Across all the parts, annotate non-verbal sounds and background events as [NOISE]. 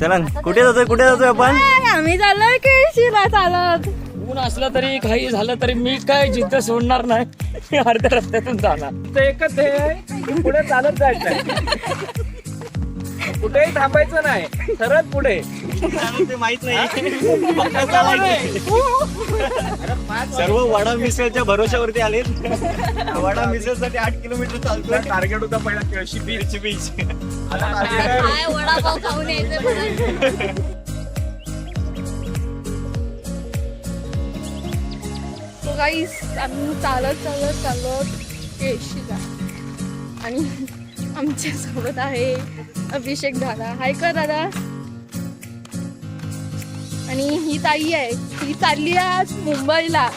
चला कुठे जातोय कुठे जातोय आपण? आम्ही चाललोय केळशीला चालत. ऊन असलं तरी काही झालं तरी मी काय जिद्द सोडणार नाही. मी अर्ध्या रस्त्यातून जाणार. तर एकच की पुढे चालत जायचंय. कुठेही थांबायचं नाही सरळ पुढे. ते माहीत नाही. सर्व वडा मिसळच्या भरोश्यावरती आले वडा मिसळसाठी आठ किलोमीटर चालतोय. टार्गेट होता पहिला केळशी बीच बीच आता target आहे. काय वडापाव खाऊन यायचं गाईस आम्ही चालत चालत चाललो केळशीला. आणि आमच्यासोबत आहे अभिषेक दादा. हाय का दादा? आणि ही ताई आहे. ही चालली आहे आज मुंबईला.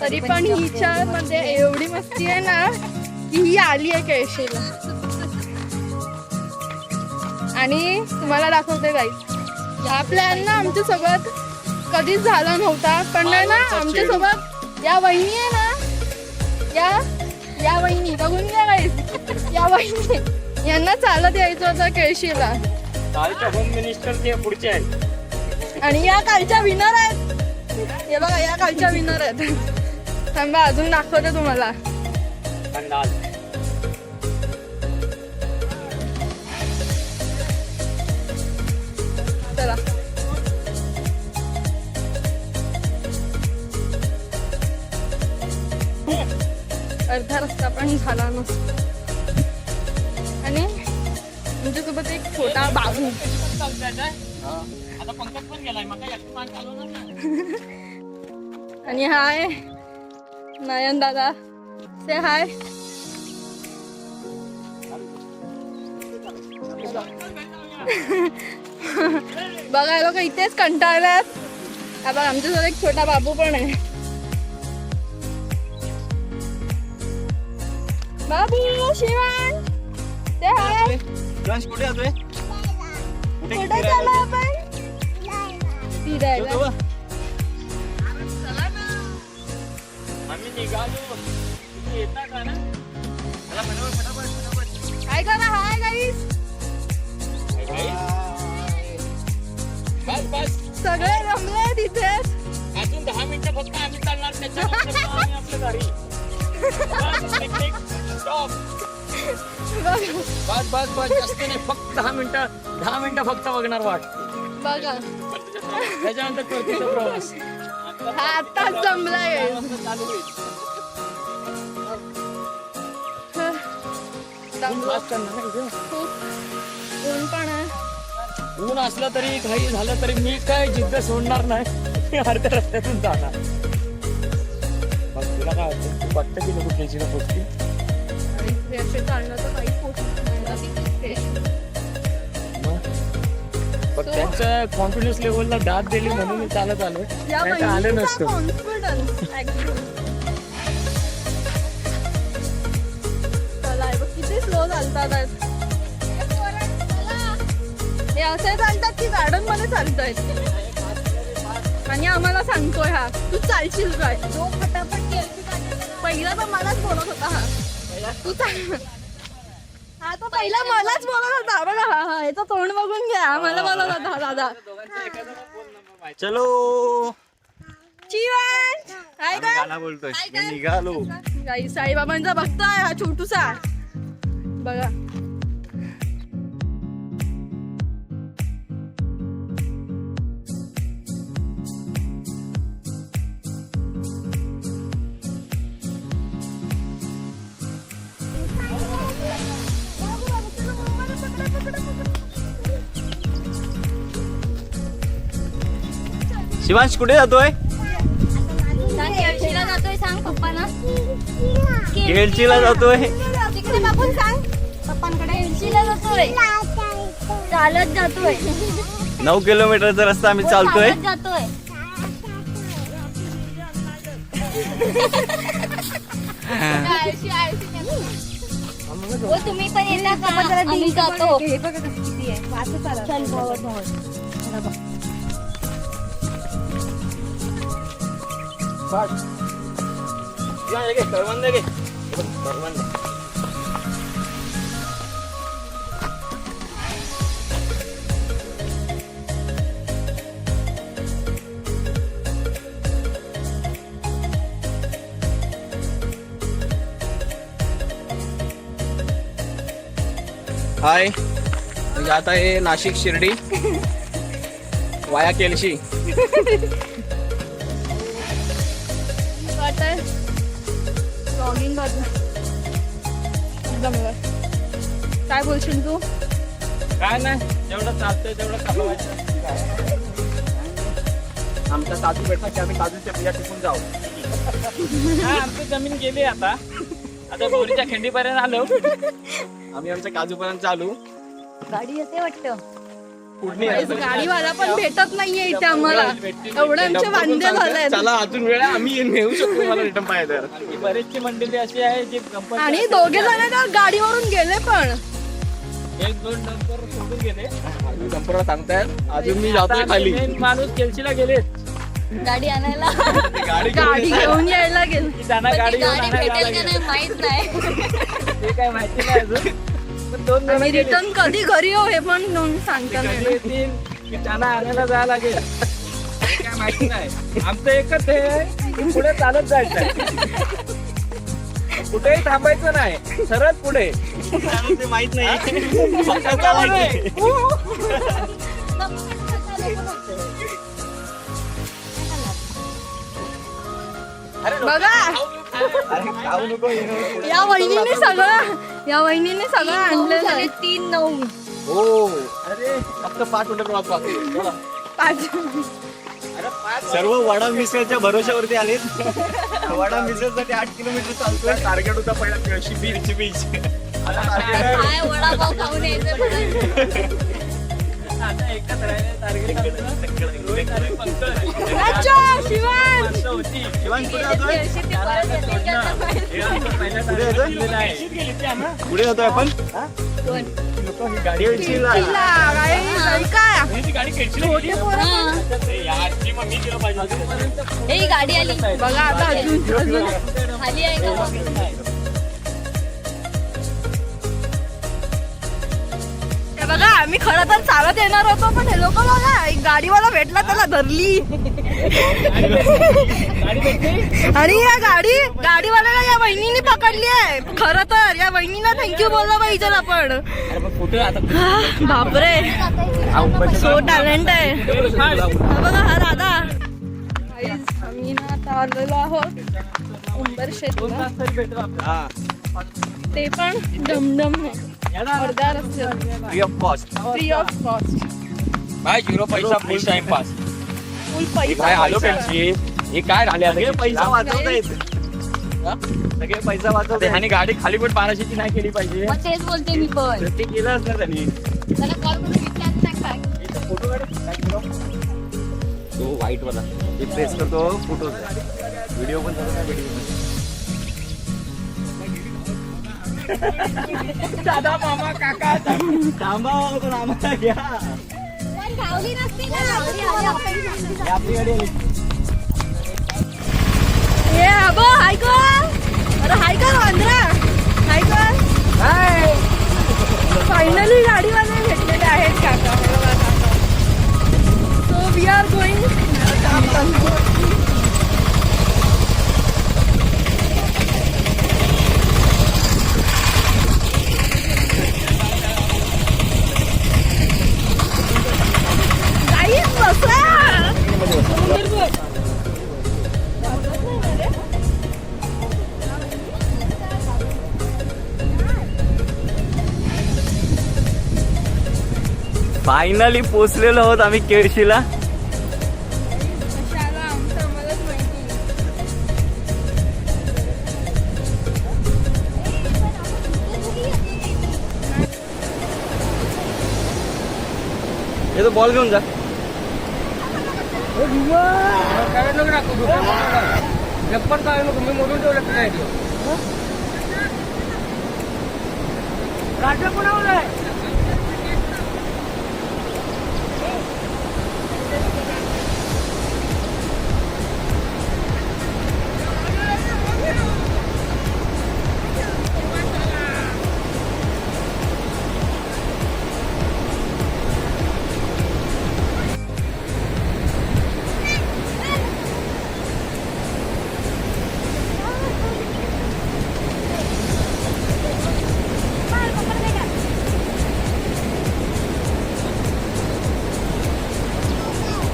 तरी पण हिच्या मध्ये एवढी मस्ती आहे ना की ही आली आहे केळशीला. आणि तुम्हाला दाखवते या प्लॅन ना आमच्यासोबत कधीच झाला नव्हता. पण ना ना आमच्यासोबत या वहिनी आहे ना या या वहिनी. बघून घ्या गाईस या वहिनी. यांना चालत यायचं होतं केळशीला. मिनिस्टर ते पुढचे आहेत. आणि या कालच्या विनर आहेत. हे बघा या कालच्या विनर आहेत. थांबा अजून दाखवते तुम्हाला. चला. अर्धा रस्ता पण झाला नसतो आणि तुमच्यासोबत एक छोटा बाबू. आता पंकज पण गेलाय मग काय एकटी मान चालवणार नाही. [LAUGHS] आणि हाय नयन दादा. से हाय [LAUGHS] बघा लोक इथेच कंटाळल्यात. हा बघ आमच्यासोबत एक छोटा बाबू पण आहे. बाबू शिवान. ते हाय कुठे चाललो? आपण? फिरायला. आम्ही निघालो. तुम्ही येता का ना? चला, फटाफट, फटाफट, फटाफट. काय करा हाय गाईस बस बस. सगळे जमले तिथे. अजून दहा मिनिटं फक्त आम्ही चालणार मग आम्ही आपल्या घरी. बस बस बस. जास्त नाही फक्त दहा मिनिटं दहा मिनिटं फक्त बघणार वाट. बघा. त्याच्यानंतर परतीचा प्रवास हा आताच जमलाय. चालू होईल ना. खूप ऊन पण आहे ऊन असलं तरी काही झालं तरी मी काय जिद्द सोडणार नाही अर्ध्या रस्त्यातून जाणार मग तुला काय वाटतं तू वाटतं की नको केजीला पोचतील आणि इथे असे चालणं तर काही नाही. पण त्यांच्या कॉन्फिडन्स लेवलला दाद दिली म्हणून मी चालत आलो. नाही तर आलं नसतं. किती स्लो चालतात. हे असे चालतात की गार्डनमध्ये चालतायत आणि आम्हाला सांगतोय हा तू चालशील काय? जो फटाफट पहिला तर मलाच बोलत होता हा. तू चाल हा तो पहिला मलाच बोलत होता बघा हा. हा याचं तोंड बघून घ्या. मला होता हा दादा. चलो. काय काय गाणं बोलतोय. मी निघालो. साईबाबांचा बघताय हा छोटूसा. बघा. शिवांश कुठे जातोय? केळशीला जातोय सांग पप्पांना. जातोय. तिकडे बघून सांग. पप्पांकडे केळशीला जातोय. चालत जातोय. नऊ किलोमीटरचा रस्ता आम्ही चालतोय. चालत जातोय. हो तुम्ही पण येता का? आम्ही जातो. चल हाय. म्हणजे आता हे नाशिक शिर्डी. [LAUGHS] वाया केलशी. जमलं काय बोलशील तू? काय नाही जेवढं चालतंय तेवढं चालवायचं आमच्या काजू भेटला की आम्ही काजूच्या बिया टिकून जाऊ. हा आमची जमीन गेली आता. आता बोरीच्या खिंडीपर्यंत आलो. आम्ही आमच्या काजूपर्यंत चालू. गाडी येते वाटतं. गाडीवाला पण भेटत नाहीये इथे आम्हाला. एवढे आमचे वांदे झाले चला अजून वेळा आम्ही नेऊ शकतो मला रिटर्न पाहिजे तर बरेचशी मंडळी अशी आहे जी कंपनी आणि दोघे जण तर गाडीवरून गेले पण. एक दोन डंपर सोडून गेले. डंपरला सांगतायत अजून मी जातोय खाली. माणूस केलशीला गेले गाडी आणायला. गाडी गाडी घेऊन यायला गेले. गाडी भेटेल का लागेल. नाही माहीत नाही. ते काय माहिती नाही अजून. दोन आम्ही. रिटर्न कधी घरी येऊ हे पण ते सांगता नाही. येतील? की त्यांना आणायला जायला लागेल. काय माहिती नाही. आमचं एकच हे आहे की पुढे चालत जायचं कुठेही थांबायचं नाही. सरळ पुढे. ते माहीत नाही. फक्त चालायचं. बघा. या वहिनीने सगळं या वहिनीने सगळं आणलेलं झाले तीन नऊ. हो. अरे फक्त पाच मिनिटं प्रवास बाकी आहे. बोला. पाच सर्व वडा मिसळच्या भरोश्यावरती आलेत. वडा मिसळसाठी आठ किलोमीटर चालतोय. टार्गेट होता पहिला मिरची बीच. काय वडापाव खाऊन यायचं [LAUGHS] होती पुढे जातोय? आपण? गाडी गाडी होती आली. बघा आता अजून अजून खाली आहे का? बघा आम्ही खरं तर चालत येणार होतो पण हे लोक बघा एक गाडीवाला भेटला त्याला धरली. आणि या गाडी गाडीवाल्याला या वहिनीने पकडली आहे. खरं तर या वहिनीला थँक्यू बोलला पाहिजे आपण. अरे मग कुठे आता? [LAUGHS] बापरे. सो टॅलेंट आहे. बघा हा दादा आम्ही ना आता आलेलो आहोत. उंबर हा. ते पण डमडम अर्ध्या रस्त्यावर free of cost free of cost काय झिरो पैसा फुल टाइम पास फुल काय पैसा. आलो पेन्सी हे काय झाले सगळे पैसा वाचवतायत हा? सगळे पैसा ते वाचवतायत ह्याने गाडी खाली पण पाण्याची नाही केली पाहिजे. मग तेच बोलते मी पण. ते केलं असणार त्यांनी. त्याला कॉल करून विचारत नाही काय फोटो तो व्हाईट वाला. ते प्रेस करतो फोटो व्हिडिओ पण करतो व्हिडिओ दादा मामा काका थांबा पण आम्हाला घ्या. गावली नसती. ही आपली गाडी आली ये अबो हाय कर अरे हाय कर वांद्रा हाय कर फायनली गाडीवाले भेटलेले आहेत काका. So we are going finally पोचलेलो आहोत आम्ही केळशीला. कशाला? आमचं आम्हालाच माहिती हे तो बॉल घेऊन जा. काय पण काय नको मी मोडून ठेवलं नाही राजा कोणावर आहे?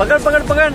पकड पकड पकड